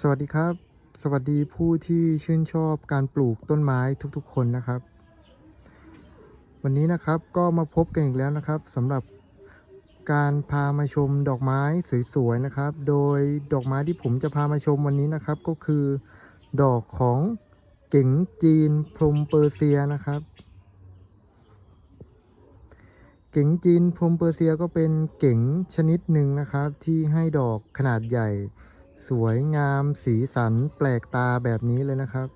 สวัสดีครับ สวัสดีผู้ที่ชื่นชอบการปลูกต้นไม้ทุกๆ คนนะครับ วันนี้นะครับก็มาพบกันอีกแล้วนะครับสำหรับการพามาชมดอกไม้สวยๆนะครับ โดยดอกไม้ที่ผมจะพามาชมวันนี้นะครับ ก็คือดอกของเก๋งจีนพรมเปอร์เซียนะครับ เก๋งจีนพรมเปอร์เซียก็เป็นเก๋งชนิดหนึ่งนะครับ ที่ให้ดอกขนาดใหญ่ สวยงามสีสันแปลกตาแบบนี้เลยนะครับ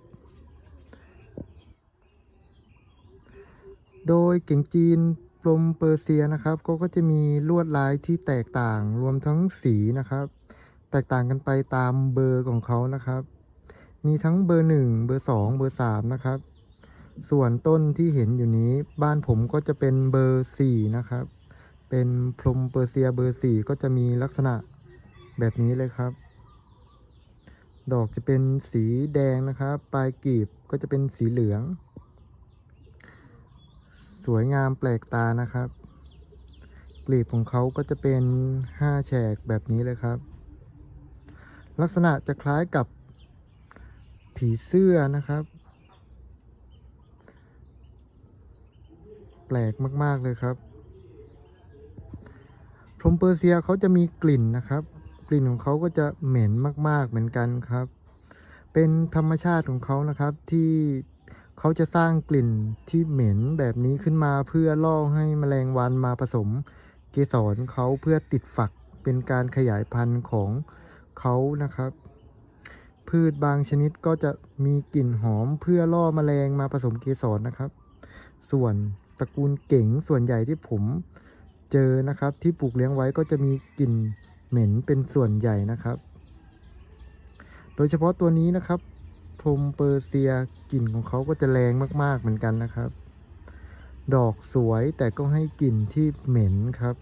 โดยเก๋งจีนปรมเปอร์เซียนะครับ ก็ก็จะมีลวดลายที่แตกต่างรวมทั้งสีนะครับ แตกต่างกันไปตามเบอร์ของเขานะครับ มีทั้งเบอร์หนึ่งเบอร์สองเบอร์สามนะครับ ส่วนต้นที่เห็นอยู่นี้บ้านผมก็จะเป็นเบอร์สี่นะครับ เป็นพรมเปอร์เซียเบอร์สี่ก็จะมีลักษณะแบบนี้เลยครับ ดอกจะเป็นสีแดงนะครับ ปลายกลีบก็จะเป็นสีเหลือง สวยงามแปลกตานะครับ กลีบของเขาก็จะเป็นห้าแฉกแบบนี้เลยครับ ลักษณะจะคล้ายกับผีเสื้อนะครับ แปลกมาก ๆ เลยครับ พรหมเปอร์เซียเขาจะมีกลิ่นนะครับ กลิ่นของเขาก็จะเหม็นมาก ๆเหมือนกันครับ เป็นธรรมชาติของเขานะครับที่เขาจะสร้างกลิ่นที่เหม็นแบบนี้ขึ้นมาเพื่อล่อให้แมลงวันมาผสม เกสรเขาเพื่อติดฝักเป็นการขยายพันธุ์ของเขานะครับ พืชบางชนิดก็จะมีกลิ่นหอมเพื่อล่อแมลงมาผสมเกสรนะครับ ส่วนตระกูลเก๋งส่วนใหญ่ที่ผมเจอนะครับ ที่ปลูกเลี้ยงไว้ก็จะมีกลิ่น เหม็นเป็นส่วนใหญ่นะครับ โดยเฉพาะตัวนี้นะครับพรมเปอร์เซียกลิ่นของเขาก็จะแรงมาก ๆ เหมือนกันนะครับ ดอกสวยแต่ก็ให้กลิ่นที่เหม็นครับ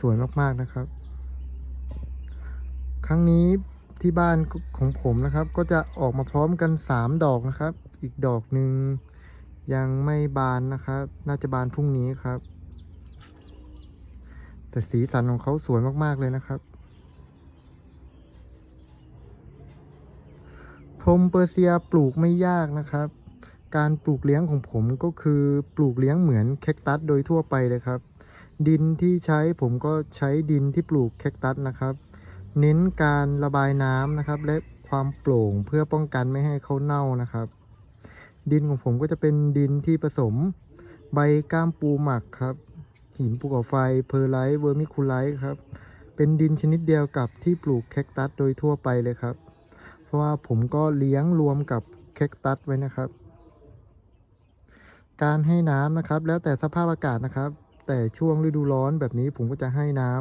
สวยมาก ๆ นะครับ ครั้งนี้ที่บ้านของผมนะครับ ก็จะออกมาพร้อมกัน 3 ดอกนะครับ อีกดอกหนึ่งยังไม่บานนะครับ น่าจะบานพรุ่งนี้ครับ แต่สีสันของเขาสวยมากๆเลยนะครับ พรมเปอร์เซียปลูกไม่ยากนะครับ การปลูกเลี้ยงของผมก็คือปลูกเลี้ยงเหมือนแคคตัสโดยทั่วไปเลยครับ ดินที่ใช้ผมก็ใช้ดินที่ปลูกแคคตัสนะครับ เน้นการระบายน้ำนะครับ และความโปร่งเพื่อป้องกันไม่ให้เขาเน่านะครับ ดินของผมก็จะเป็นดินที่ผสม ใบก้ามปูหมักครับ หินภูเขาไฟเพอร์ไลท์เวอร์มิคูไลท์ครับ เป็นดินชนิดเดียวกับที่ปลูกแคคตัสโดยทั่วไปเลยครับ เพราะว่าผมก็เลี้ยงรวมกับแคคตัสไว้นะครับ การให้น้ำนะครับ แล้วแต่สภาพอากาศนะครับ แต่ช่วงฤดูร้อนแบบนี้ผมก็จะให้น้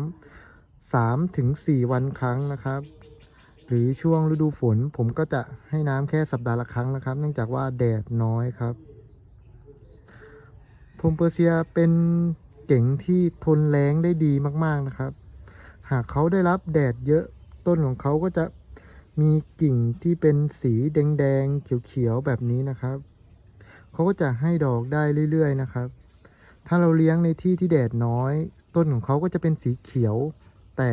ำสามถึงสี่วันครั้งนะครับ หรือช่วงฤดูฝน ผมก็จะให้น้ำแค่สัปดาห์ละครั้งนะครับ เนื่องจากว่าแดดน้อยครับพรมเปอร์เซียเป็น เก๋งที่ทนแรงได้ดีมากๆนะครับ หากเขาได้รับแดดเยอะต้นของเขาก็จะมีกิ่งที่เป็นสีแดงๆเขียวๆแบบนี้นะครับเขาก็จะให้ดอกได้เรื่อยๆนะครับ ถ้าเราเลี้ยงในที่ที่แดดน้อย ต้นของเขาก็จะเป็นสีเขียว แต่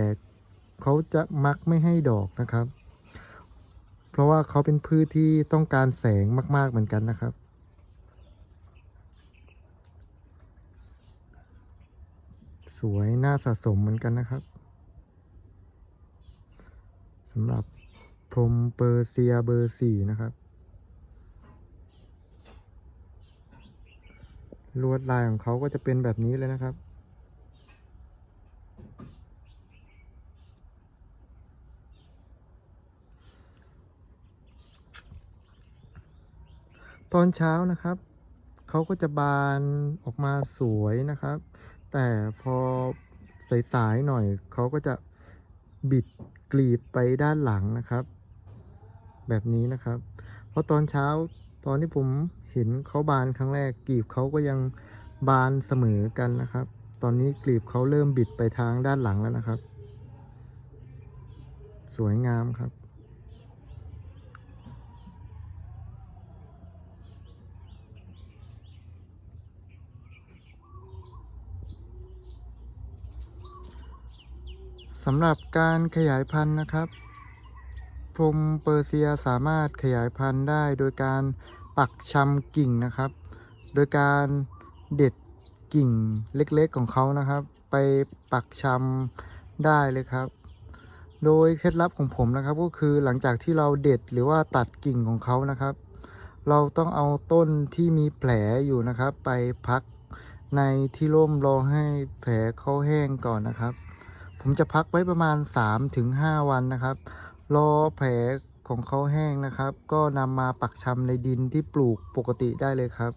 เขาจะมักไม่ให้ดอกนะครับ เพราะว่าเขาเป็นพืชที่ต้องการแสงมากๆเหมือนกันนะครับ สวยน่าสะสมเหมือนกันนะครับสำหรับพรมเปอร์เซียเบอร์สี่นะครับ ลวดลายของเขาก็จะเป็นแบบนี้เลยนะครับตอนเช้านะครับ เขาก็จะบานออกมาสวยนะครับ แต่พอสายๆหน่อยเขาก็จะบิดกลีบไปด้านหลังนะครับ แบบนี้นะครับ เพราะตอนเช้าตอนที่ผมเห็นเขาบานครั้งแรกกลีบเขาก็ยังบานเสมอกันนะครับ ตอนนี้กลีบเขาเริ่มบิดไปทางด้านหลังแล้วนะครับ สวยงามครับ สำหรับการขยายพันธุ์นะครับ พรมเปอร์เซียสามารถขยายพันธุ์ได้โดยการปักชำกิ่งนะครับ โดยการเด็ดกิ่งเล็กๆของเขานะครับ ไปปักชำได้เลยครับ โดยเคล็ดลับของผมนะครับ ก็คือหลังจากที่เราเด็ดหรือว่าตัดกิ่งของเขานะครับ เราต้องเอาต้นที่มีแผลอยู่นะครับ ไปพักในที่ร่มรอให้แผลเขาแห้งก่อนนะครับ ผมจะพักไว้ประมาณ 3-5 วันนะครับ รอแผลของเขาแห้งนะครับ ก็นำมาปักชำในดินที่ปลูกปกติได้เลยครับ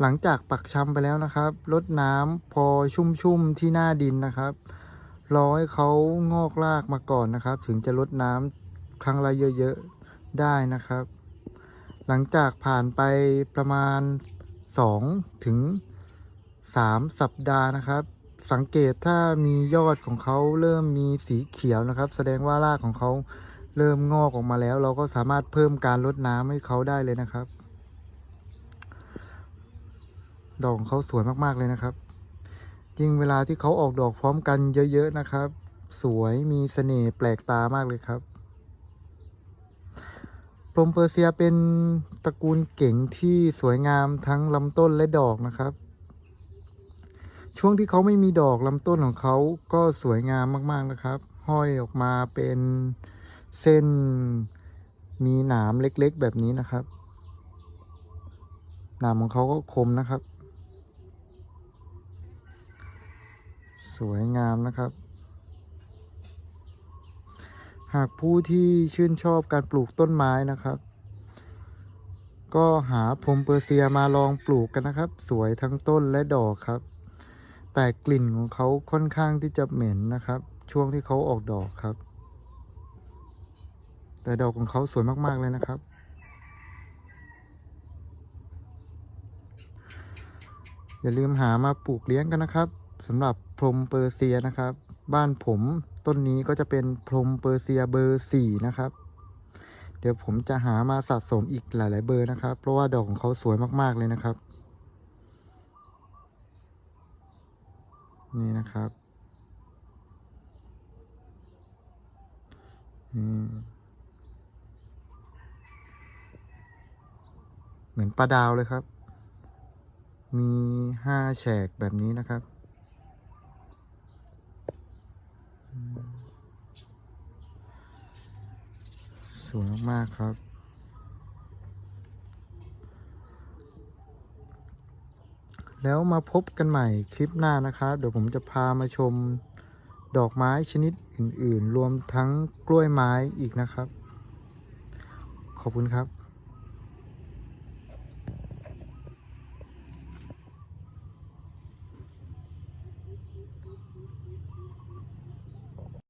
หลังจากปักชำไปแล้วนะครับรดน้ำพอชุ่มๆที่หน้าดินนะครับรอให้เขางอกรากมาก่อนนะครับ ถึงจะรดน้ำครั้งละเยอะๆได้นะครับ หลังจากผ่านไปประมาณ2ถึง 3 สัปดาห์นะครับ สังเกตถ้ามียอดของเขาเริ่มมีสีเขียวนะครับ แสดงว่ารากของเขาเริ่มงอกออกมาแล้ว เราก็สามารถเพิ่มการรดน้ำให้เขาได้เลยนะครับ ดอกของเขาสวยมากๆเลยนะครับยิ่งเวลาที่เขาออกดอกพร้อมกันเยอะๆนะครับ สวยมีเสน่ห์แปลกตามากเลยครับพรมเปอร์เซียเป็นตระกูลเก่งที่สวยงามทั้งลำต้นและดอกนะครับ ช่วงที่เขาไม่มีดอกลำต้นของเขาก็สวยงามมากๆนะครับ ห้อยออกมาเป็นเส้นมีหนามเล็กๆแบบนี้นะครับ หนามของเขาก็คมนะครับ สวยงามนะครับ หากผู้ที่ชื่นชอบการปลูกต้นไม้นะครับ ก็หาพรมเปอร์เซียมาลองปลูกกันนะครับ สวยทั้งต้นและดอกครับ แต่กลิ่นของเขาค่อนข้างที่จะเหม็นนะครับ ช่วงที่เขาออกดอกครับ แต่ดอกของเขาสวยมากๆเลยนะครับ อย่าลืมหามาปลูกเลี้ยงกันนะครับสำหรับพรมเปอร์เซียนะครับ บ้านผมต้นนี้ก็จะเป็นพรมเปอร์เซียเบอร์สี่นะครับ เดี๋ยวผมจะหามาสะสมอีกหลาย ๆ เบอร์นะครับ เพราะว่าดอกของเขาสวยมากๆเลยนะครับ นี่นะครับอืมเหมือนปลาดาวเลยครับ มีห้าแฉกแบบนี้นะครับ สวยมากๆครับ แล้วมาพบกันใหม่คลิปหน้านะครับ เดี๋ยวผมจะพามาชมดอกไม้ชนิดอื่น ๆ รวมทั้งกล้วยไม้อีกนะครับ ขอบคุณครับ